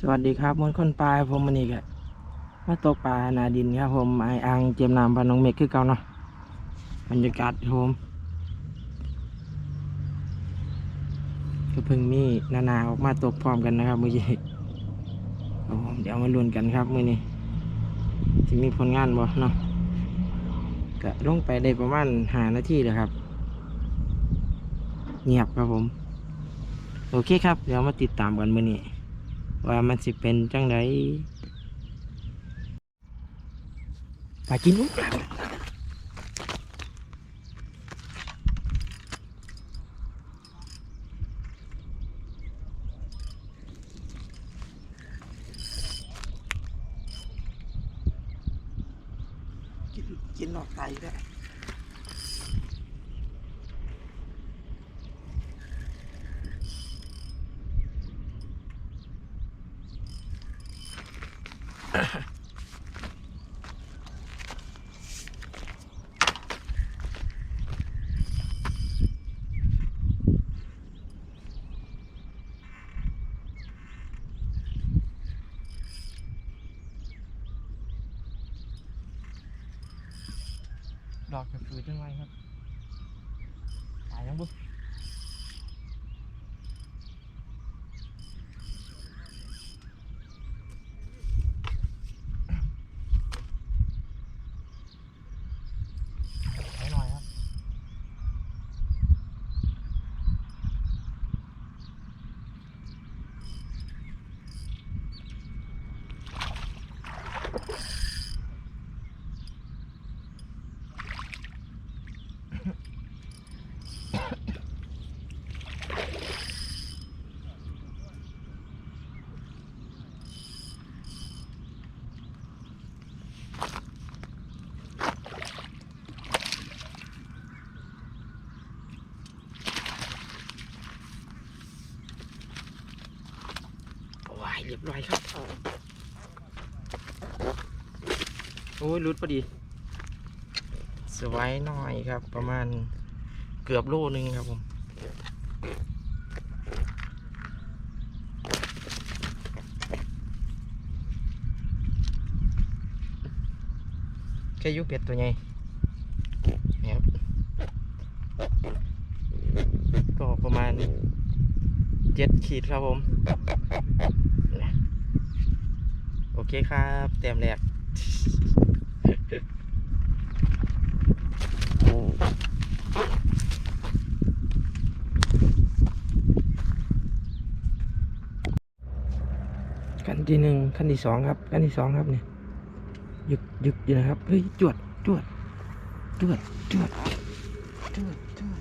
สวัสดีครับมนคนปลายผมมันอีกอะมาตกปลานาดินครับผมไออังเจียมน้ำพานองเมฆคือเก่าเนาะบรรยากาศผมก็เพิ่งมีนานาออกมาตกพร้อมกันนะครับมื่อกี้ครับผมเดี๋ยวมาลุ้นกันครับมื่อนี้จะมีผลงานบ่เนาะก็ลงไปได้ประมาณหานาทีเลยครับ เงียบครับผม โอเคครับ เดี๋ยวมาติดตามกันมื่อนี้ ว่ามันสิเป็นจังไดปลากินนุกกินกินหลอดได้วย ดอกจะฟื้นจังไงครับ ตายยังบุ๊ เรียบร้อยครับ โอ้ยรุดพอดีสไว้หน่อยครับ ประมาณเกือบโลนึงครับผมแค่ยุเป็ดตัวใหญ่นี่ครับ ก็ประมาณเจ็ดขีดครับผม เคครับเต็มแรกขั้นที่หนึ่งขั้นที่สองครับขั้นที่สองครับเนี่ยหยึกยึกอยู่นะครับเฮ้ยจวดจวดจวดจวดจวดจวด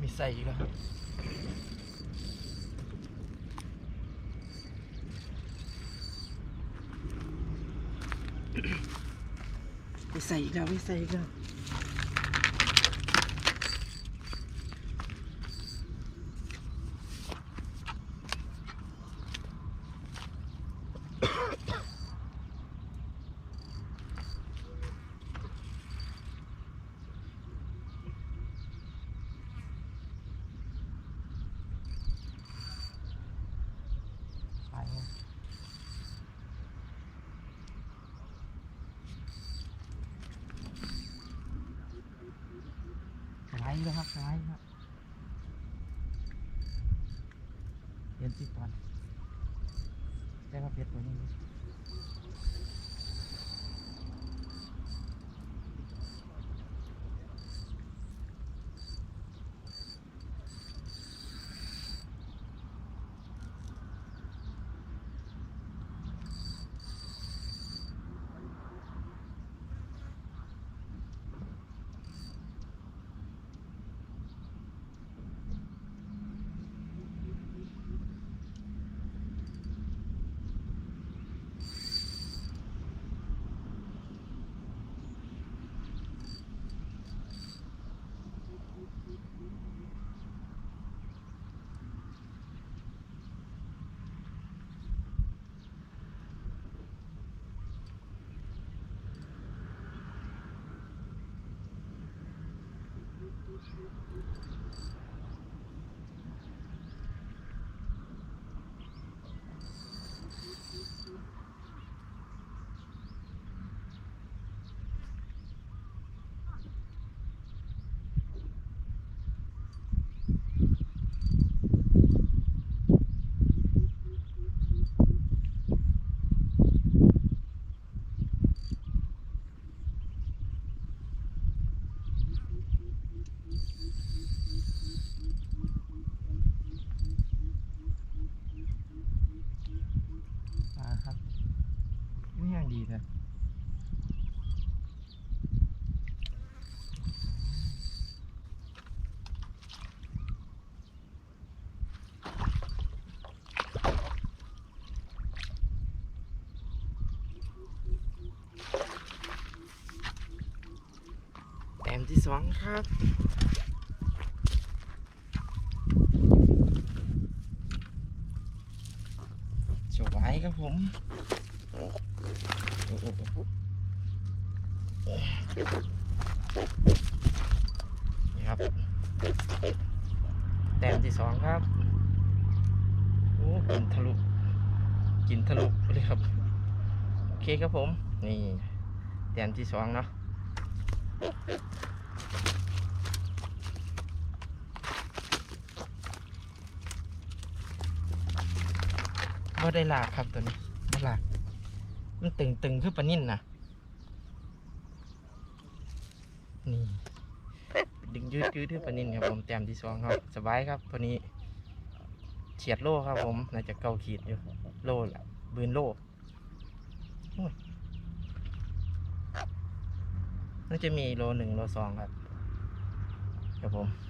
มี ใส่ก็ไปใส่อีกแล้วไปใส่อีกแล้ว สไลด์แล้วครับซ้ายครับเห็นสิตอนแต่ว่าเพชรตัวนี้ แท้แต้มที่สองครับสวยครับผม นี่ครับ แต้มที่สองครับ โอ้กินทะลุ กินทะลุเลยครับ โอเคครับผม นี่ แต้มที่สองเนาะบ่ได้ลากครับตัวนี้บ่ลาก มันตึงตึงๆคือปลานิ่นนะนี่ดึงยืดยืดคือปลานิ่นครับผมแต้มที่สองครับ สบายครับตัวนี้เฉียดโลครับผมน่าจะเกาขีดอยู่โลละบืนโลโอ้ยน่าจะมีโลหนึ่งโลสองครับครับผม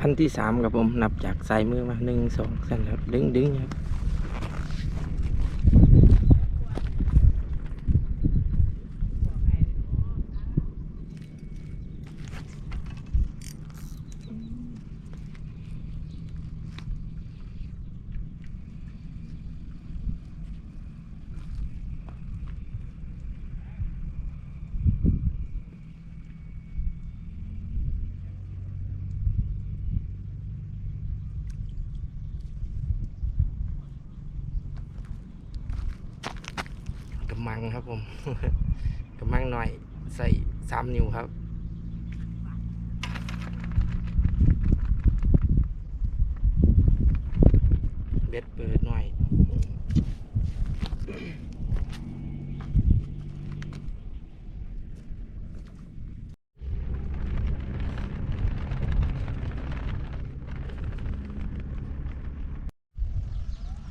ขั้นที่สามครับผมนับจากสายมือมาหนึ่งสองสามครับดึงดึงครับ มังครับผมกำมังหน่อยใส่สามนิ้วครับเบ็ดเปิดหน่อย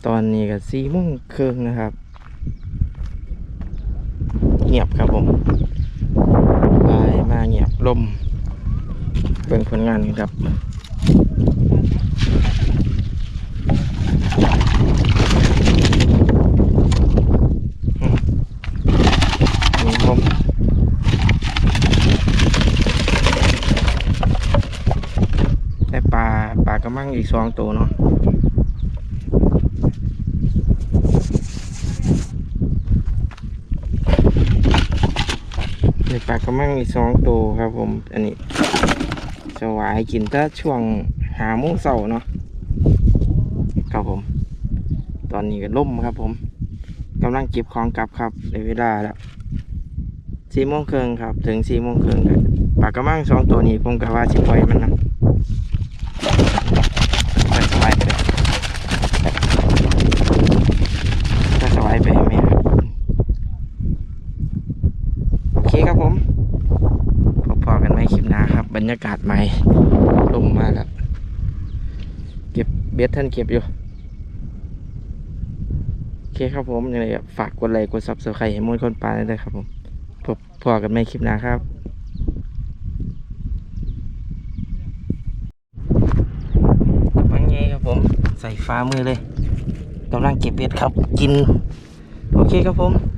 ตอนนี้ก็สี่โมงครึ่งนะครับ เงียบครับผมบายมาเงียบลมเบิ่งผลงานกันครับอืมได้ปลาปลากระมังอีกสองตัวเนาะ ในปากระมังมีสองตัวครับผม อันนี้สวายกินถ้าช่วงหาโมงเสาเนาะครับผม ตอนนี้ก็ล่มครับผมกำลังเก็บของกลับครับในเวลาแล้วสี่โมงครึ่งครับ ถึงสี่โมงครึ่งปากระมังสองตัวนี้ผมกะว่าสิปล่อยมันนะสบายไปถ้าสบายไปไหมครับ โอเคครับผมพอๆกันไหมคลิปหน้าค รับรรยากาศใหม่ลงมาแล้วเก็บเบสท่านเก็บอยู่ โอเคครับผมยังไงฝากกดไลค์กดซับสไครต์ให้มวลคนปลาได้วยครับผมพบพอกันไหมคลิปหน้าครับบางไงครับผมใส่ฟ้ามือเลยกำลังเก็บเบ็ดครับกิน โอเคครับผม